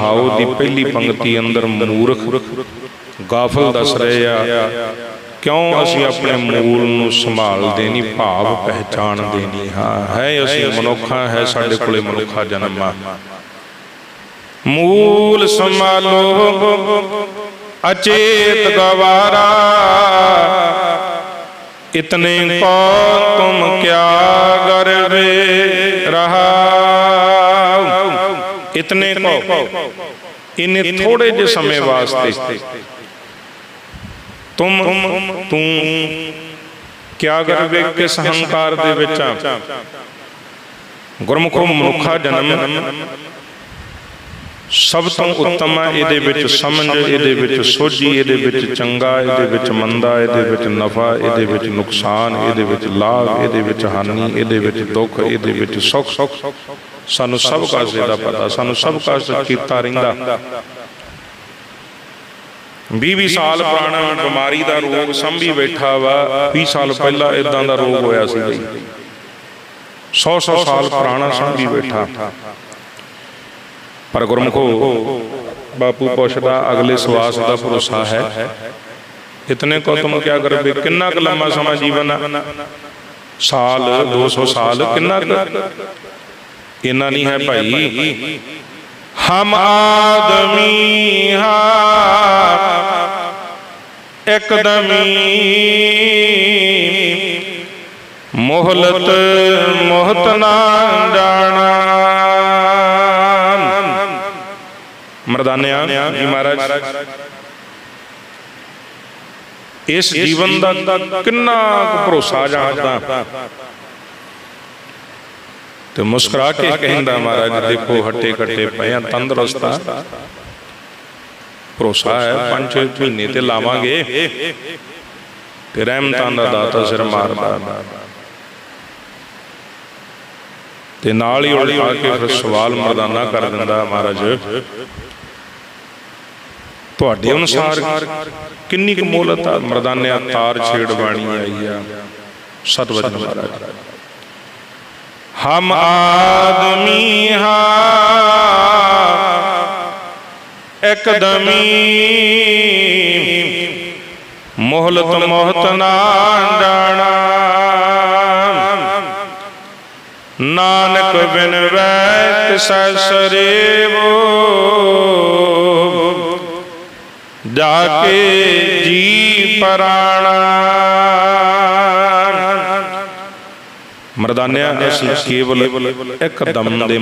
How ਦੀ ਪਹਿਲੀ ਪੰਕਤੀ ਅੰਦਰ ਮੂਰਖ ਗਾਫਲ ਦੱਸ ਰਹੇ ਆ ਕਿਉਂ ਅਸੀਂ ਆਪਣੇ ਮੂਲ ਨੂੰ ਸੰਭਾਲਦੇ ਨਹੀਂ ਭਾਵ ਪਹਿਚਾਣਦੇ ਨਹੀਂ। ਹਾਂ ਹੈ ਅਸੀਂ ਮਨੁੱਖਾਂ ਹੈ ਸਾਡੇ ਕੋਲੇ ਮਨੁੱਖਾ ਜਨਮ ਆ। ਮੂਲ ਸੰਭਾਲੋ। ਅਚੇਤ ਗਵਾਰਾ। ਇਤਨੇ ਕੋ ਤੁਮ ਕਿਆ ਗਰਵੇ ਰਹਾ। ਇਤਨੇ ਕੋ ਇਨੇ ਥੋੜੇ ਜਿਹੇ ਸਮੇਂ ਵਾਸਤੇ ਤੁਮ ਤੂੰ ਕਿਆ ਗਰਵੇ ਕਿਸ ਹੰਕਾਰ ਦੇ ਵਿੱਚ ਆ ਗੁਰਮੁਖੋ ਮਨੁੱਖਾ ਜਨਮ ਸਭ ਤੋਂ ਉੱਤਮ ਹੈ ਇਹਦੇ ਵਿੱਚ ਸਮਝ ਇਹਦੇ ਵਿੱਚ ਸੋਝੀ ਇਹਦੇ ਵਿੱਚ ਚੰਗਾ ਇਹਦੇ ਵਿੱਚ ਮੰਦਾ ਇਹਦੇ ਵਿੱਚ ਨਫਾ ਇਹਦੇ ਵਿੱਚ ਨੁਕਸਾਨ ਇਹਦੇ ਵਿੱਚ ਲਾਭ ਇਹਦੇ ਵਿੱਚ ਹਾਨੀ ਇਹਦੇ ਵਿੱਚ ਦੁੱਖ ਇਹਦੇ ਵਿੱਚ ਸੁੱਖ ਸਾਨੂੰ ਸਭ ਕਾਸੇ ਦਾ ਪਤਾ ਸਾਨੂੰ ਸਭ ਕਾਸੇ ਕੀਤਾ ਰਹਿੰਦਾ 20 ਸਾਲ ਪੁਰਾਣਾ ਬਿਮਾਰੀ ਦਾ ਰੋਗ ਸੰਭੀ ਬੈਠਾ ਵਾ 20 ਸਾਲ ਪਹਿਲਾਂ ਇਦਾਂ ਦਾ ਰੋਗ ਹੋਇਆ ਸੀ 100 100 ਸਾਲ ਪੁਰਾਣਾ ਸੰਭੀ ਬੈਠਾ ਪਰ ਗੁਰਮੁਖੋ, ਬਾਪੂ ਪੁੱਛਦਾ, ਅਗਲੇ ਸਵਾਸ ਦਾ ਭਰੋਸਾ ਹੈ। ਇਤਨੇ ਕੋ ਤੁਮ ਕਿਆ ਕਰੋਗੇ? ਕਿੰਨਾ ਕੁ ਲੰਮਾ ਸਮਾਂ ਜੀਵਨ ਆ? ਸਾਲ 200 ਸਾਲ, ਕਿੰਨਾ ਕੁ? ਇੰਨਾ ਨਹੀਂ ਹੈ ਭਾਈ। ਹਮ ਆਦਮੀ ਹਾ, ਇੱਕਦਮੀ ਮੋਹਲਤ ਮੋਹਤ ਨਾ ਜਾਣਾ। ਮਰਦਾਨਿਆ ਜੀ ਮਹਾਰਾਜ। ਇਸ ਜੀਵਨ ਦਾ ਕਿੰਨਾ ਕੁ ਭਰੋਸਾ ਜਾਣਦਾ ਤੇ ਮੁਸਕਰਾ ਕੇ ਕਹਿੰਦਾ ਮਹਾਰਾਜ ਦੇਖੋ ਹੱਟੇ ਕੱਟੇ ਪਏ ਆ ਤੰਦਰੁਸਤਾ ਭਰੋਸਾ ਹੈ ਪੰਜ ਮਹੀਨੇ ਤੇ ਲਾਵਾਂਗੇ। ਤੇ ਰਹਿਮਤਾਂ ਦਾ ਦਾਤਾ ਸਿਰ ਮਾਰਦਾ। ਤੇ ਨਾਲ ਹੀ ਉਲਟਾ ਕੇ ਫਿਰ ਸਵਾਲ ਮਰਦਾਨਾ ਕਰ ਦਿੰਦਾ ਮਹਾਰਾਜ। ਤੁਹਾਡੇ ਅਨੁਸਾਰ ਕਿੰਨੀ ਕੁ ਮੋਹਲਤ ਆ? ਮਰਦਾਨਿਆ ਤਾਰ ਛੇੜ ਬਾਣੀ ਆਈ ਆ। ਸਤਵਚਨ ਮਹਾਰਾਜ ਹਮ ਆਦਮੀ ਹਾ ਇੱਕਦਮੀ ਮੋਹਲਤ ਮੋਹਤ ਨਾ ਜਾਣਾ ਨਾਨਕ ਬਿਨ ਵੈ ਤਿਸੈ ਸਰੇਵੋ ਜਾ ਕੇ ਜੀ ਪਰਾਣਾ। ਮਰਦਾਨਿਆ ਅਸੀਂ ਕੇਵਲ ਇੱਕ ਦਮ ਦੇ